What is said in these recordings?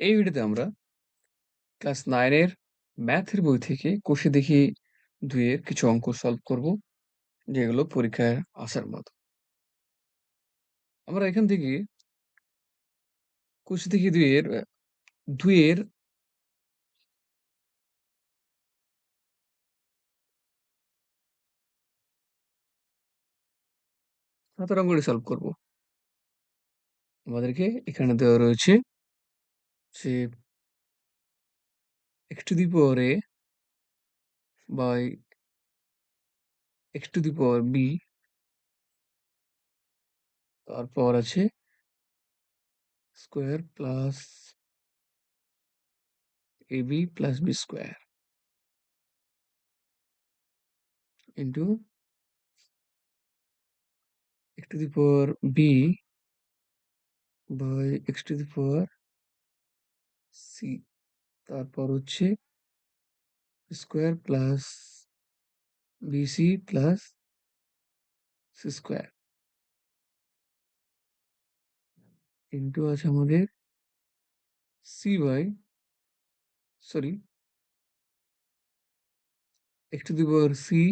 এই ভিডিওতে আমরা ক্লাস 9 এর ম্যাথের বই থেকে কষে দেখি দুইয়ের কিছু অঙ্ক সলভ করব, যেগুলো পরীক্ষায় আসার মতো। আমরা এখান থেকে কষে দেখি ২ এর আ ২ এর সাতের অঙ্কটি সলভ করব। আমাদেরকে এখানে দেওয়া রয়েছে যে X to the power A by X to the power B. তারপর আছে square plus A B plus B square. Into X to the power B by X to the power c তারপর হচ্ছে square plus BC plus C square into আছে আমাদের C by sorry X to the power C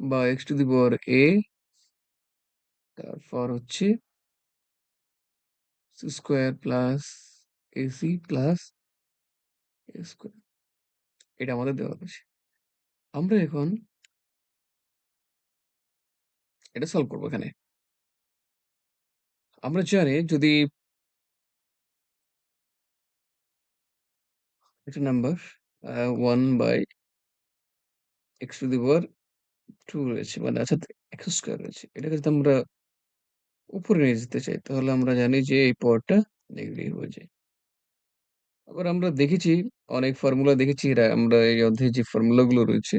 বা X to the power A তারপর হচ্ছে C square plus AC plus এটা আমাদের দেওয়া আছে। আমরা এখন এটা সলভ করব এখানে। আমরা জানি যদি এটা number one by X to the power two রয়েছে মানে আচ্ছা এক্স স্কোয়ার রয়েছে। এটাকে যদি আমরা উপরে নিয়ে যেতে চাই, তাহলে আমরা জানি যে এই পাওয়ারটা নেগেটিভ হয়ে যায়। আবার আমরা দেখেছি, অনেক ফর্মুলা দেখেছি, এরা আমরা এই অধ্যায়ে যে ফর্মুলাগুলো রয়েছে,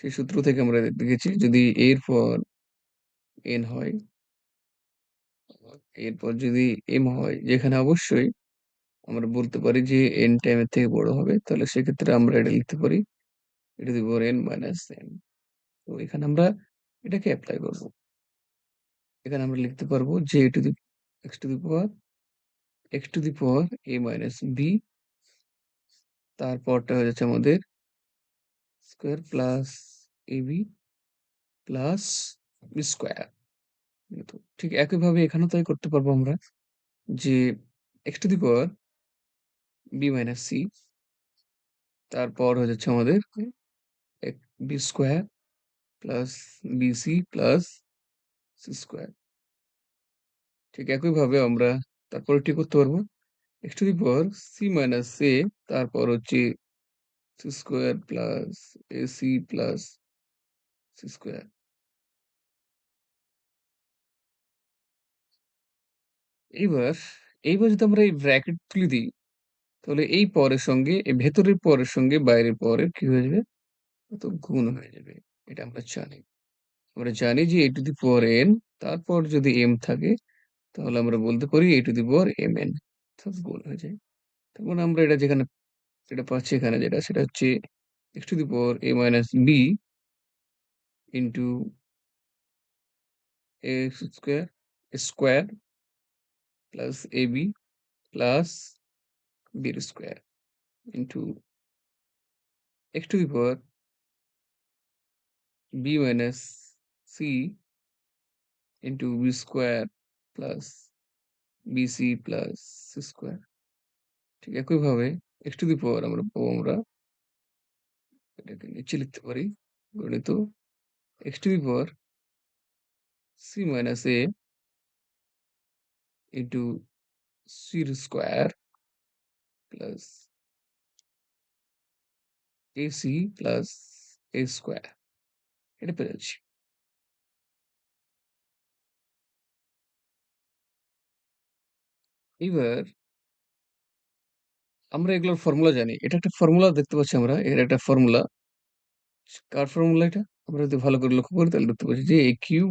সেই সূত্র থেকে আমরা দেখেছি যদি এর পর এন হয়, এরপর যদি এম হয়, যেখানে অবশ্যই আমরা বলতে পারি যে এন টাইমের থেকে বড় হবে, তাহলে সেক্ষেত্রে আমরা এটা লিখতে পারি, এটা দিব এন মাইনাস এম তো এখানে আমরা এটাকে অ্যাপ্লাই করব। এখানে আমরা লিখতে পারব যে A to the X to the power X to the power A minus B তারপরটা হয়ে যাচ্ছে আমাদের square plus AB plus B square ঠিক একইভাবে এখানেও তাই করতে পারব আমরা যে X to the power B minus C তারপর হয়ে যাচ্ছে আমাদের B square plus BC plus C square ঠিক একইভাবে আমরা তারপরে এটি করতে পারব? X to the power C minus A তারপর হচ্ছে C square plus AC plus C square এইবার এইবার যদি আমরা এই ব্র্যাকেট তুলে দিই, তাহলে এই পরের সঙ্গে, এই ভেতরের পরের সঙ্গে বাইরের পরের কি হয়ে যাবে? তো গুণ হয়ে যাবে, এটা আমরা জানি। আমরা জানি যে এ টু দি পাওয়ার এন তারপর যদি এম থাকে, তাহলে আমরা বলতে পারি A to the power M N গুণ হয়ে যায়। তার মানে আমরা এটা যেখানে, যেটা পাচ্ছি এখানে যেটা, সেটা হচ্ছে X to the power A minus B into X square square plus A B plus বির square into X to the power B minus C into B square plus BC plus square ঠিক একইভাবে x to the পাওয়ার আমরা পাবো আমরা। এটাকে নিচে লিখতে পারি, গণিত। X to the power C minus A into sir square plus AC plus A square এটা পেয়ে এবার আমরা এগুলোর ফর্মুলা জানি। এটা একটা ফর্মুলা দেখতে পাচ্ছি আমরা, এর একটা ফর্মুলা কার ফর্মুলা এটা? আমরা যদি ভালো করে লক্ষ্য করি, তাহলে দেখতে পাচ্ছি যে এ কিউব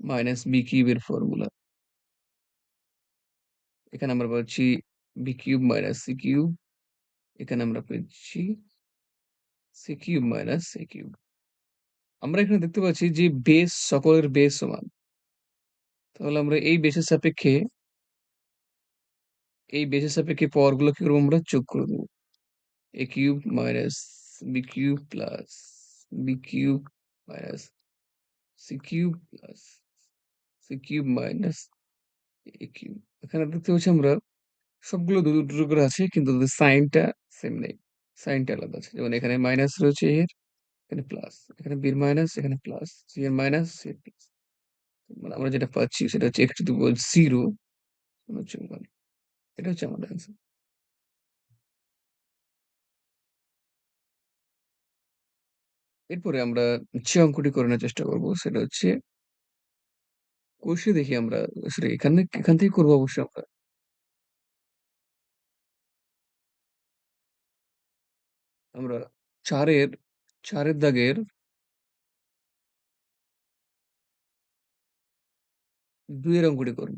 মাইনাস বি কিউবের ফর্মুলা এখানে আমরা পাচ্ছি B cube minus C cube এখানে আমরা পেয়েছি C cube minus A cube আমরা এখানে দেখতে পাচ্ছি যে বেস সকলের বেস সমান। তাহলে আমরা এই বেসের সাপেক্ষে এই বেসের সাপেক্ষে পাওয়ারগুলো কি করব আমরা যোগ করে দেবো। A cube minus B cube plus B cube minus c cube plus c cube minus A cube. এখানে দেখতে পাচ্ছি আমরা সবগুলো দুটো, দুটো করে আছে কিন্তু ওদের সাইনটা সেম নেই। সাইনটা আলাদা আছে। যেমন এখানে মাইনাস রয়েছে এর, এখানে প্লাস। এখানে এর মাইনাস, এখানে প্লাস। সি এর মাইনাস, c এর প্লাস। মানে আমরা যেটা পাচ্ছি সেটা হচ্ছে x টু 0 হচ্ছে 1 এটা হচ্ছে আমাদের অ্যান্সার। এরপরে আমরা যে অঙ্কটি করে নেওয়ার চেষ্টা করব, সেটা হচ্ছে কষে দেখি আমরা সরি এখানে, এখান থেকে করব অবশ্যই আমরা। আমরা ৪ এর ৪ এর দাগের ২ এর অঙ্কটি করব।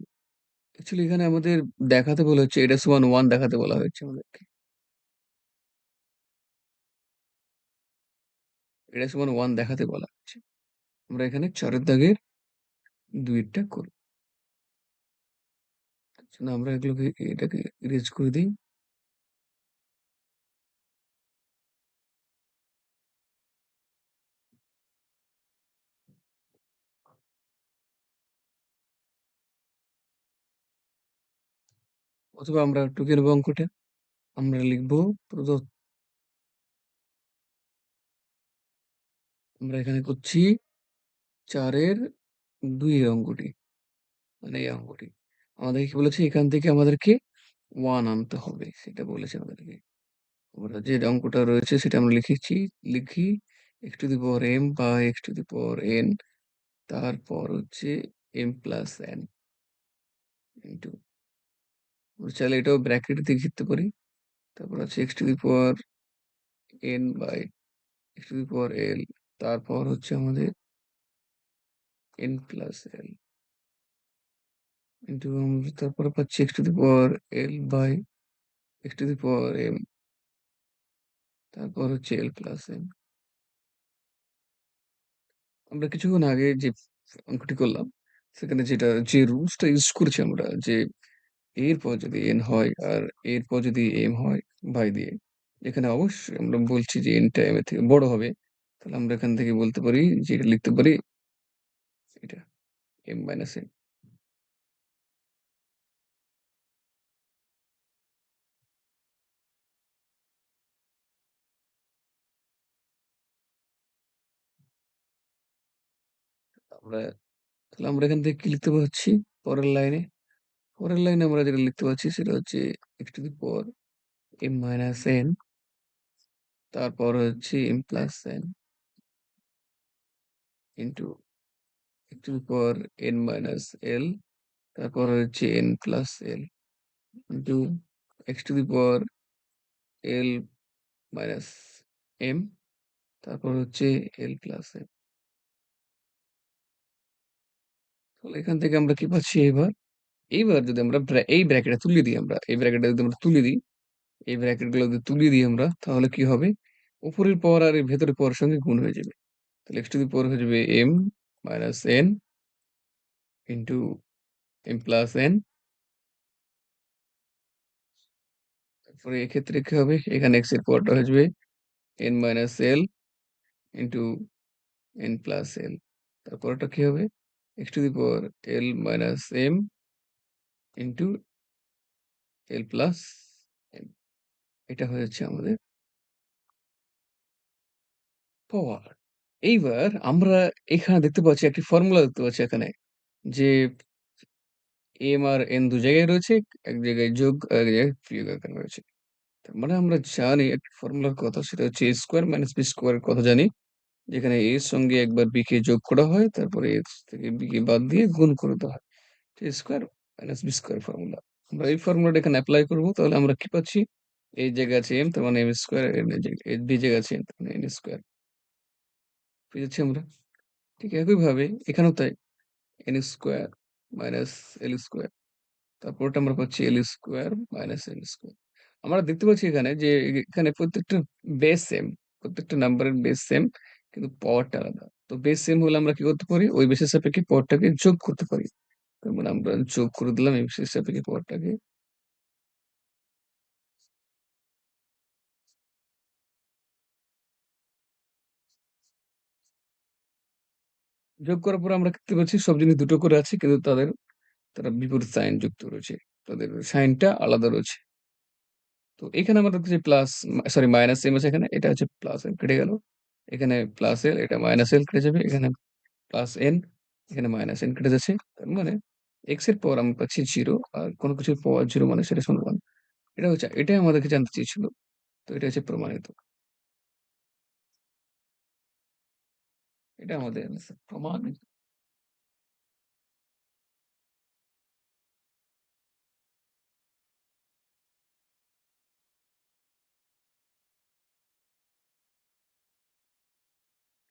অ্যাকচুয়ালি এখানে আমাদের দেখাতে বলা হচ্ছে, এটা সমান ওয়ান দেখাতে বলা হয়েছে আমাদেরকে। এটা সমান ওয়ান দেখাতে বলা হচ্ছে। আমরা এখানে ৪ এর দাগের ২ টা করব। জন্য আমরা এগুলোকে, এটাকে ইরেজ করে দেই। অথবা আমরা টুকের অঙ্কটা। আমরা লিখব প্রদত্ত আমরা এখানে করছি ৪ এর ২ অঙ্কটি। মানে এই অঙ্কটি। আমাদেরকে বলেছে এখান থেকে আমাদেরকে ওয়ান আনতে হবে। সেটা বলেছে আমাদেরকে। আমরা যে অঙ্কটা রয়েছে সেটা আমরা লিখেছি, লিখি X to the power M বা X to the power n, তারপর হচ্ছে এম প্লাস এন ইন্টু চাইলে এটাও ব্র্যাকেট দিয়ে লিখতে পারি। তারপর হচ্ছে x to the power n by x to the power l, তারপর হচ্ছে আমাদের n প্লাস l ইন্টু আমরা তারপরে পাচ্ছি x to the power l by x to the power m, তারপর হচ্ছে l প্লাস n আমরা কিছুক্ষণ আগে যে অঙ্কটি করলাম, সেখানে যেটা, যে রুলসটা ইউজ করেছি আমরা, যে এরপর যদি এন হয় আর এরপর যদি এম হয় বাই দিয়ে, এখানে অবশ্যই আমরা বলছি যে n টা m এর থেকে বড় হবে। তাহলে আমরা এখান থেকে বলতে পারি যে এটা লিখতে পারি, এটা এম মাইনাস n আমরা, তাহলে আমরা এখান থেকে কি লিখতে পারছি পরের লাইনে পরের লাইনে আমরা যেটা লিখতে পাচ্ছি সেটা হচ্ছে X to the power M minus N তারপর হচ্ছে M plus n into X to the power N minus L তারপর হচ্ছে N plus L into X to the power L minus M তারপর হচ্ছে এল প্লাস m তাহলে এখান থেকে আমরা কি পাচ্ছি এবার? এইবার যদি আমরা এই ব্র্যাকেটটা তুলে দিই আমরা, এই ব্র্যাকেটটা যদি আমরা তুলে দিই, এই ব্র্যাকেটগুলো যদি তুলে দিই আমরা তাহলে কি হবে? উপরের পর আর ভেতরের পাওয়ারের সঙ্গে গুণ হয়ে যাবে। তাহলে এক্স টু দি পাওয়ার হয়ে যাবে m minus n into m plus n তারপরে এক্ষেত্রে কি হবে? এখানে x এর পাওয়ারটা হয়ে যাবে n minus l into n plus l তারপরটা কি হবে? x to the power l minus m into l plus এটা হয়েছে আমাদের পাওয়ার। এইবার আমরা এখানে দেখতে পাচ্ছি একটি ফর্মুলা দেখতে পাচ্ছি এখানে যে m আর n ২ জায়গায় রয়েছে। এক জায়গায় যোগ, এক জায়গায় আকারে রয়েছে। তার মানে আমরা জানি একটি ফর্মুলার কথা সেটা হচ্ছে a square minus b square এর কথা জানি। যেখানে এর সঙ্গে একবার b কে যোগ করা হয়, তারপরে a থেকে b কে বাদ দিয়ে গুণ করে দেওয়া হয়। Square minus b square formula. আমরা এই ফর্মুলাটা এখানে এপ্লাই করব। তাহলে আমরা কি পাচ্ছি? a এর জায়গায় আছে m তার মানে m স্কোয়ার, জায়গায় b আছে n তার n স্কোয়ার। পেয়েছি আমরা। ঠিক একইভাবে এখানেও তাই n square minus l square. তারপরটা আমরা পাচ্ছি l square minus n square. আমরা দেখতে পাচ্ছি এখানে যে এখানে প্রত্যেকটা বেস সেম। প্রত্যেকটা নাম্বারের বেস সেম কিন্তু পাওয়ারটা আলাদা। তো বেস সেম হলে আমরা কি করতে পারি? ওই বেসের সাপেক্ষে পাওয়ারটাকে যোগ করতে পারি। তারপরে আমরা যোগ করে দিলাম এমসিএস এর পাওয়ারটাকে যোগ করার পর আমরা দেখতে পাচ্ছি, সব জিনিস দুটো করে আছে, কিন্তু তাদের, তারা বিপরীত সাইন যুক্ত রয়েছে। তাদের সাইনটা আলাদা রয়েছে। তো এখানে আমাদের দেখতে প্লাস সরি মাইনাস এম আছে এখানে, এটা হচ্ছে প্লাস এম কেটে গেল। এখানে প্লাস এল এটা মাইনাস এল কেটে যাবে। এখানে প্লাস এন এখানে মাইনাস এন কেটে যাচ্ছে। তার মানে x এর পাওয়ার আমরা পাচ্ছি 0 আর কোন কিছুর পাওয়ার 0 মানে সেটা সমান 1 এটা হচ্ছে, এটাই আমাদেরকে জানতে চেয়েছিল। তো এটা হচ্ছে প্রমাণিত। এটা আমাদের প্রমাণিত।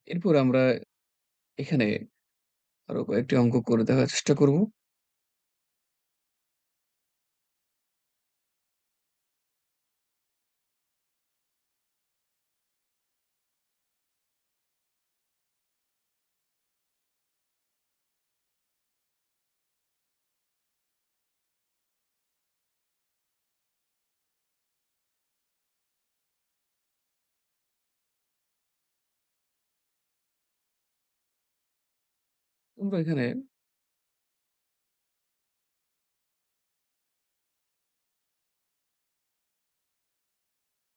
এরপর আমরা এখানে আরো কয়েকটি অঙ্ক করে দেখার চেষ্টা করব। তোমরা এখানে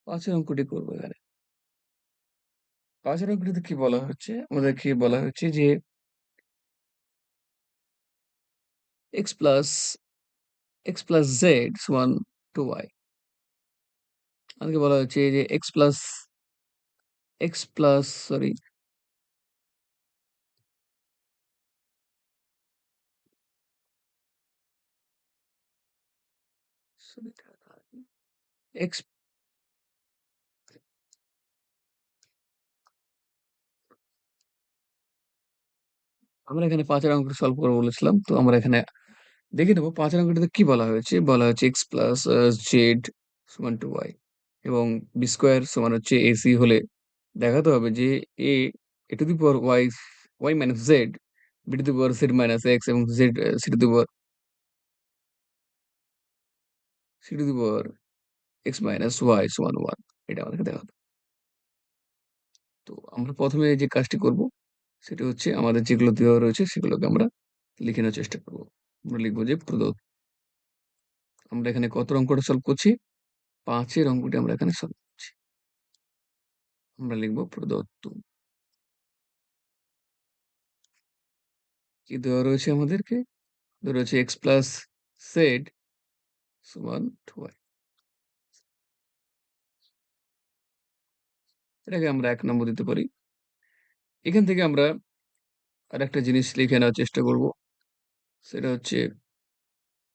পাঁচের অঙ্কটি করব এখানে। পাঁচের অঙ্কটিতে কি বলা হচ্ছে? আমাদেরকে বলা হচ্ছে যে X plus X plus z সমান টু ওয়াই আমাদেরকে বলা হচ্ছে যে X plus X plus sorry x আমরা এখানে ৫ এর অঙ্কটা সলভ করব বলেছিলাম। তো আমরা এখানে দেখে নেব ৫ এর অঙ্কটাতে কি বলা হয়েছে? বলা হয়েছে x প্লাস z সমান 2y এবং b স্কয়ার সমান হচ্ছে ac হলে দেখাতে হবে যে a a to the power y y minus z, b to the power z minus x এবং z, c to the power c to the power x minus y সমান 1 এটা আমাদেরকে দেখাতে তো আমরা ১ম এ যে কাজটি করব, সেটা হচ্ছে আমাদের যেগুলো দেওয়া রয়েছে, সেগুলোকে আমরা লিখে নেওয়ার চেষ্টা করব। আমরা লিখব যে প্রদত্ত আমরা এখানে কত অঙ্কটা সলভ করছি? ৫ এর অঙ্কটি আমরা এখানে সলভ করছি। আমরা লিখব প্রদত্ত। কি দেওয়া রয়েছে আমাদেরকে? দেওয়া রয়েছে x প্লাস z সমান 2y এটাকে আমরা এক নম্বর দিতে পারি। এখান থেকে আমরা আরেকটা জিনিস লিখে নেওয়ার চেষ্টা করব। সেটা হচ্ছে,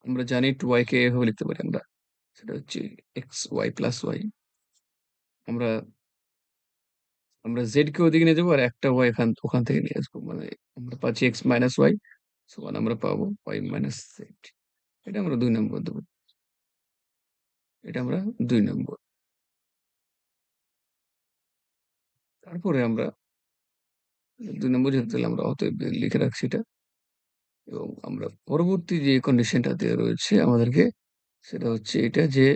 আমরা জানি 2y কে এভাবে লিখতে পারি আমরা। সেটা হচ্ছে এক্স ওয়াই প্লাস ওয়াই আমরা আমরা z কে ওদিকে নিয়ে যাব আর একটা y এখান, ওখান থেকে নিয়ে আসব। মানে আমরা পাচ্ছি এক্স মাইনাস ওয়াই সমান আমরা পাবো ওয়াই মাইনাস জেড এটা আমরা দুই নম্বর দেব। এটা আমরা দুই নম্বর। তারপরে আমরা ২ নম্বর তাহলে আমরা অতএব লিখে রাখছি এটা। এবং আমরা পরবর্তী যে কন্ডিশনটা দেওয়া রয়েছে আমাদেরকে সেটা হচ্ছে এটা যে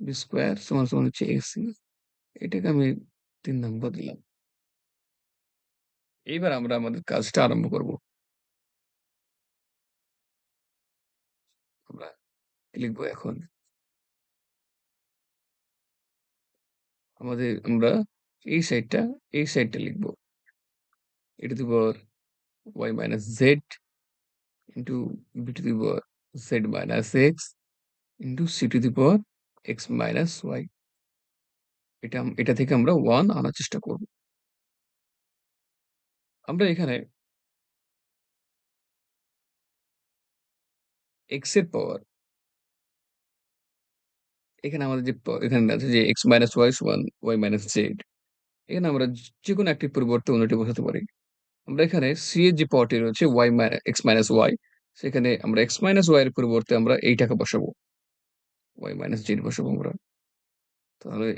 b স্কয়ার সমান, সমান হচ্ছে ac এটাকে আমি তিন নম্বর দিলাম। এইবার আমরা আমাদের কাজটা আরম্ভ করব। আমরা লিখব এখন? আমাদের আমরা এই সাইডটা এই সাইডটা লিখব। e to the y minus Z into b to the power z minus X into c to the power x minus Y এটা এটা থেকে আমরা ওয়ান আনার চেষ্টা করব। আমরা এখানে x এর পাওয়ার এখানে আমাদের যে এখানে আছে যে x মাইনাস y সমান y মাইনাস z এখানে আমরা যেকোনো একটি পরিবর্তে অন্যটি বসাতে পারি। আমরা এখানে c এর যে পাওয়ারটি রয়েছে y x মাইনাস y সেখানে আমরা x মাইনাস y এর পরিবর্তে আমরা এইটাকে বসাবো। y মাইনাস z বসাবো আমরা। তাহলে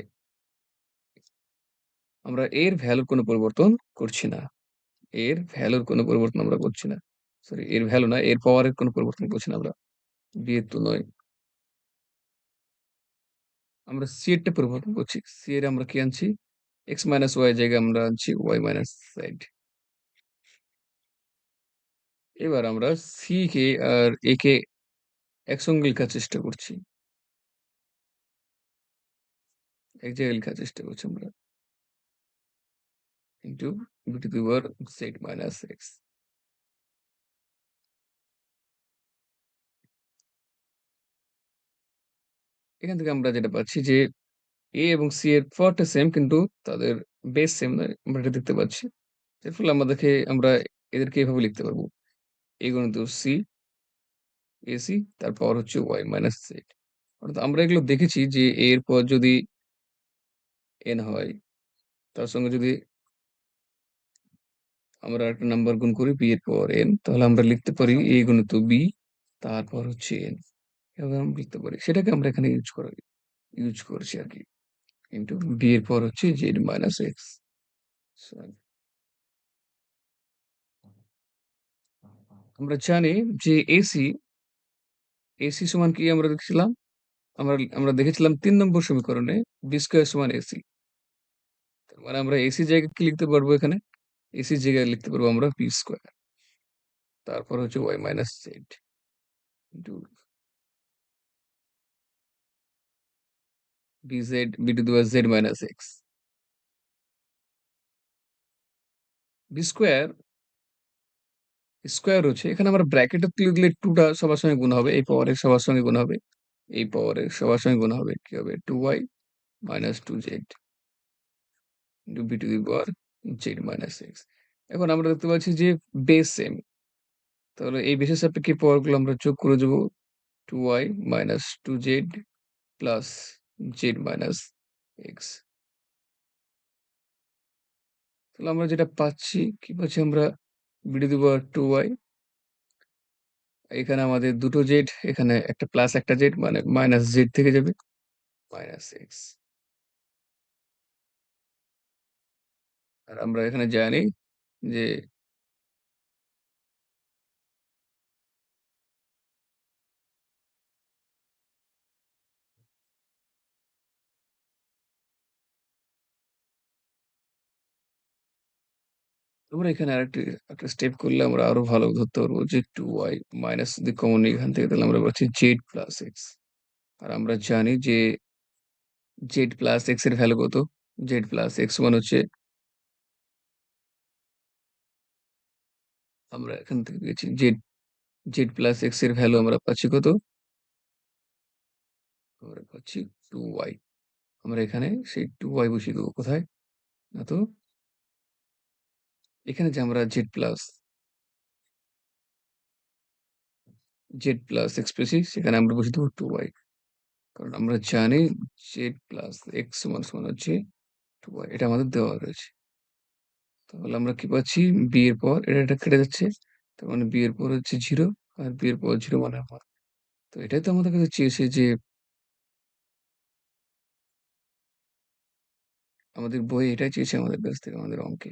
আমরা এর ভ্যালুর কোনো পরিবর্তন করছি না। এর ভ্যালুর কোনো পরিবর্তন আমরা করছি না। সরি এর ভ্যালু না, এর পাওয়ারের কোনো পরিবর্তন করছি না আমরা। বিয়ের তুলনায় আমরা c এরটা পরিবর্তন করছি। c এর আমরা কি আনছি? এক্স মাইনাস ওয়াই জায়গায় আমরা আনছি ওয়াই মাইনাস z এবার আমরা সি কে আর এ কে একসঙ্গে লেখার চেষ্টা করছি। এক জায়গায় লেখার চেষ্টা করছি আমরা। Into B to the power Z minus X. এখান থেকে আমরা যেটা পাচ্ছি যে এ এবং সি এর পাওয়ারটা সেম কিন্তু তাদের বেস সেম নয়। আমরা এটা দেখতে পাচ্ছি। এর ফলে আমাদেরকে আমরা এদেরকে এভাবে লিখতে পারব। এ গুণিত সি এসি তার পাওয়ার হচ্ছে ওয়াই মাইনাস জেড। অর্থাৎ আমরা এগুলো দেখেছি যে এ এর পর যদি এন হয়, তার সঙ্গে যদি আমরা একটা নাম্বার গুণ করি বি এর পর এন তাহলে আমরা লিখতে পারি এ গুণিত বি তারপর হচ্ছে এন। আমরা লিখতে পারি। সেটাকে আমরা এখানে ইউজ করা ইউজ করছি আরকি। ইনটু বি এর পর হচ্ছে জেড মাইনাস এক্স। আমরা জানি যে এসি, এসি সমান কি আমরা দেখছিলাম? আমরা আমরা দেখেছিলাম তিন নম্বর সমীকরণে বি স্কয়ার সমান এসি। তার মানে আমরা এসি জায়গায় কি লিখতে পারব এখানে? এসির জায়গায় লিখতে পারব আমরা বি স্কোয়ার তারপর হচ্ছে y minus z into bz b to the power z minus x b square square হচ্ছে, এখানে আমরা ব্র্যাকেটে লিখলে 2 টা সবার সঙ্গে গুণ হবে। এই পাওয়ার এর সবার সঙ্গে গুণ হবে। এই পাওয়ার এর সবার সঙ্গে গুণ হবে। কি হবে? Two y 2y minus 2z into b to the power z minus x এখন আমরা দেখতে পাচ্ছি যে বেস সেম। তাহলে এই বেসের সাপেক্ষে পাওয়ারগুলো আমরা যোগ করে দেব 2y minus 2z plus z minus x তাহলে আমরা যেটা পাচ্ছি, কি পাচ্ছি আমরা? to the power 2y এখানে আমাদের দুটো z এখানে একটা প্লাস একটা z মানে মাইনাস z থেকে যাবে মাইনাস x আর আমরা এখানে জানি যে আমরা এখানে আরেকটি, একটা স্টেপ করলে আমরা আরও ভালো ধরতে পারব যে টু ওয়াই মাইনাস যদি কমন এখান থেকে তাহলে আমরা পাচ্ছি জেড প্লাস এক্স আর আমরা জানি যে জেড প্লাস x এর ভ্যালু কত? জেড প্লাস এক্স ওয়ান হচ্ছে আমরা এখান থেকে পেয়েছি জেড জেড প্লাস এক্সের ভ্যালু আমরা পাচ্ছি কত? আমরা পাচ্ছি 2y আমরা এখানে সেই টু ওয়াই বসিয়ে দেবো কোথায়? না তো এখানে যে আমরা z plus z plus x পেয়েছি সেখানে আমরা বসিয়ে দেবো 2y কারণ আমরা জানি জেড প্লাস এক্স সমান সমান হচ্ছে 2y এটা আমাদের দেওয়া রয়েছে। তাহলে আমরা কি পাচ্ছি? b এর পর এটা, এটা কেটে যাচ্ছে। তার মানে b এর পর হচ্ছে জিরো আর b এর পর জিরো মানে আমার তো এটাই তো আমাদের কাছে চেয়েছে যে আমাদের বই এটাই চেয়েছে আমাদের কাছ থেকে আমাদের অঙ্কে।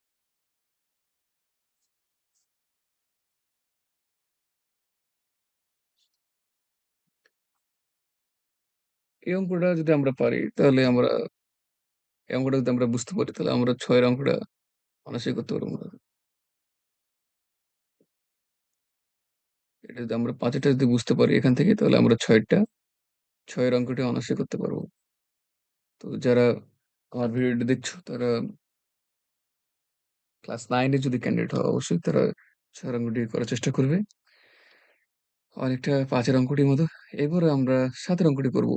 এই অঙ্কটা যদি আমরা পারি, তাহলে আমরা এই অঙ্কটা যদি আমরা বুঝতে পারি, তাহলে আমরা ৬ এর অঙ্কটা অনায়াসেই করতে পারব। এটা যদি আমরা পাঁচটা যদি বুঝতে পারি এখান থেকে, তাহলে আমরা ৬ টা ৬ এর অঙ্কটা অনায়াসে করতে পারব। তো যারা আমার ভিডিওটি দেখছ, তারা ক্লাস নাইনে যদি ক্যান্ডিডেট হও, অবশ্যই তারা ৬ এর অঙ্কটি করার চেষ্টা করবে। অনেকটা পাঁচের অঙ্কটির মতো। এরপরে আমরা সাতের অঙ্কটি করব।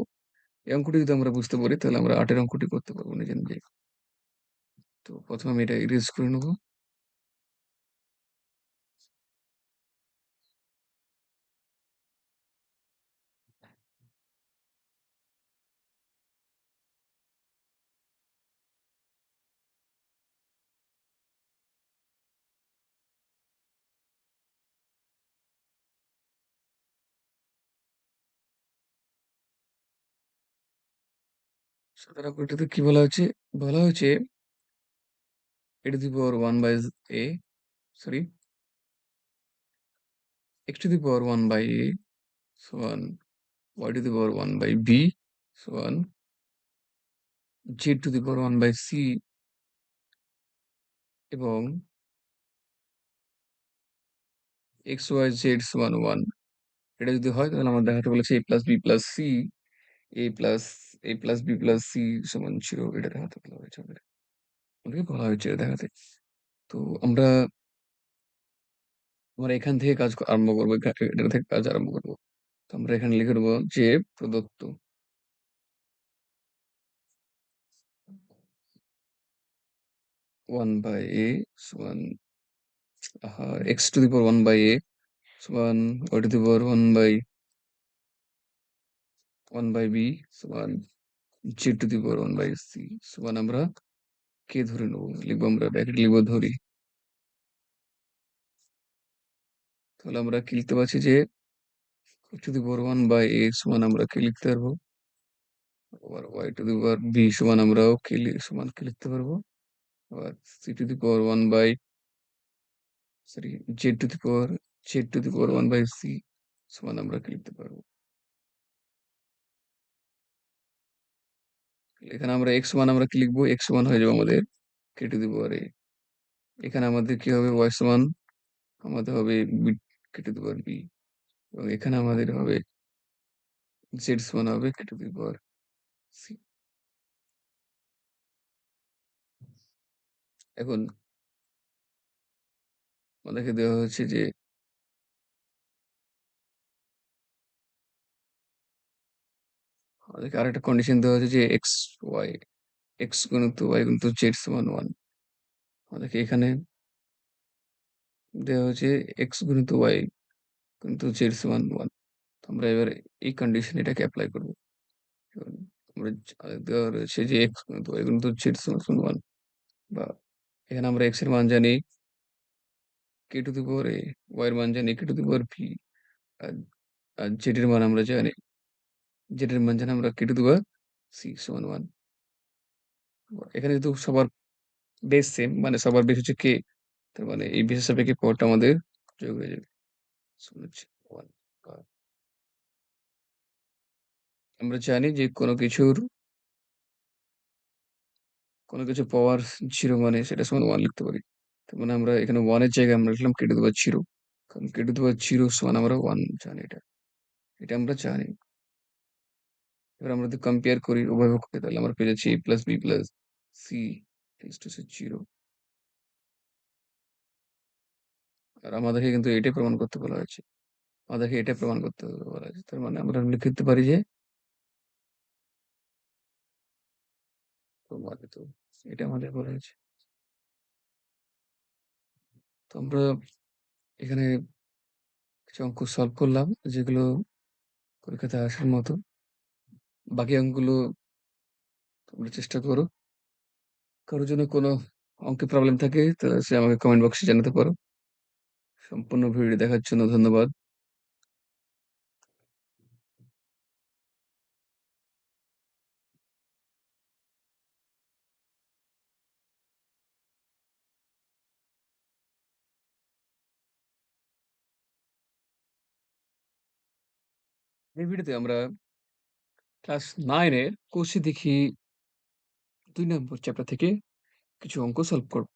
এই অঙ্কটি যদি আমরা বুঝতে পারি তাহলে আমরা ৮ এর অঙ্কটি করতে পারব নিজে, নিজেই। তো প্রথমে আমি এটা ইরেজ করে নেব। সতেরো কোটিতে কি বলা হচ্ছে? বলা হচ্ছে এটি the power one by a sorry x to the power one by a so one y to the power one by b so one z to the power one by c এবং x y z one one এটা যদি হয় তাহলে আমার দেখাতে বলেছে a plus b plus c a plus a plus b plus c সমান 0 এটা দেখাতে বলা হয়েছে আমাদের। আমাদেরকে বলা হয়েছে এটা দেখাতে। তো আমরা আমরা এখান থেকে কাজ আরম্ভ করব এটা থেকে কাজ আরম্ভ করব। তো আমরা এখানে লিখে দেবো যে প্রদত্ত। ওয়ান বাই এ সমান x to the power one by a সমান y to the power one by one by b সমান z to the power one by c সমান আমরা কে ধরে নেব? লিখব আমরা, ব্র্যাকেট লিখব ধরি। তাহলে আমরা কি লিখতে পারছি যে to the power one by a সমান আমরা কি লিখতে পারব? আবার y to the power b সমান আমরাও কি সমান কি লিখতে পারব? আবার c to the power one by sorry, z to the power, z to the power one by c সমান আমরা কি লিখতে পারব? এখানে আমরা এক্স সমান আমরা কি লিখব? এক্স সমান হয়ে যাবে আমাদের, কেটে টু দি পাওয়ার এ এখানে আমাদের কি হবে? ওয়াই সমান আমাদের হবে বি কেটে টু দি পাওয়ার বি এবং এখানে আমাদের হবে জেড সমান হবে, কেটে টু আর সি এখন আমাদেরকে দেওয়া হচ্ছে যে আমাদেরকে আরেকটা কন্ডিশন দেওয়া হচ্ছে যে এক্স ওয়াই এক্স গুণিত ওয়াই গুণিত জেড সমান ওয়ান আমাদেরকে এখানে দেওয়া হচ্ছে এক্স গুণিত ওয়াই গুণিত জেড সমান ওয়ান আমরা এবার এই কন্ডিশন এটাকে অ্যাপ্লাই করব। আমরা দেওয়া রয়েছে যে এক্স গুণিত ওয়াই গুণিত জেড সমান ওয়ান বা এখানে আমরা এক্সের মান জানি কে to the power A Y এর মান জানি K to the power B R Z এর মান আমরা জানি এর মান জানি আমরা কে টু দি পাওয়ার সি সমান ওয়ান এখানে যেহেতু সবার বেস সেম মানে সবার বেস হচ্ছে কে তার মানে এই বিশেষ সাপেক্ষে পাওয়ারটা আমাদের যোগ হয়ে যাবে। ওয়ান আমরা জানি যে কোনো কিছুর, কোনো কিছু পাওয়ার জিরো মানে সেটা সমান ওয়ান লিখতে পারি। তার মানে আমরা এখানে ওয়ানের জায়গায় আমরা লিখলাম কেটে টু দি পাওয়ার জিরো কারণ কেটে টু দি পাওয়ার জিরো সমান আমরা ওয়ান জানি এটা। এটা আমরা জানি। এবার আমরা যদি কম্পেয়ার করি উভয় পক্ষকে তাহলে আমরা পেয়ে যাচ্ছি a plus b plus c to zero আর আমাদেরকে কিন্তু এটাই প্রমাণ করতে বলা হয়েছে। আমাদেরকে এটা প্রমাণ করতে বলা হয়েছে। তার মানে আমরা লিখতে পারি যে এটা আমাদের বলা হয়েছে। তো আমরা এখানে কিছু অঙ্ক সলভ করলাম, যেগুলো পরীক্ষাতে আসার মতো। বাকি অঙ্কগুলো তোমরা চেষ্টা করো। কারোর জন্য কোনো অঙ্কে প্রবলেম থাকে তাহলে সে আমাকে কমেন্ট বক্সে জানাতে পারো। সম্পূর্ণ ভিডিও দেখার জন্য ধন্যবাদ। এই ভিডিওতে আমরা ক্লাস নাইনের কোষে দেখি দুই নম্বর চ্যাপ্টার থেকে কিছু অঙ্ক সলভ করব।